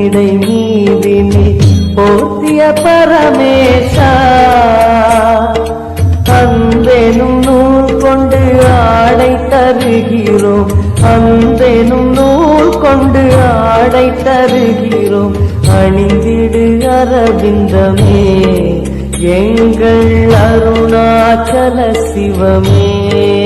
இடை மீதினி போத்திய பரமேசா. அந்தேனும் நூல் கொண்டு ஆடை தருகிறோம். அந்தேனும் நூல் கொண்டு ஆடை தருகிறோம். அணிந்திடு அரவிந்தமே எங்கள் அருணாச்சல சிவமே.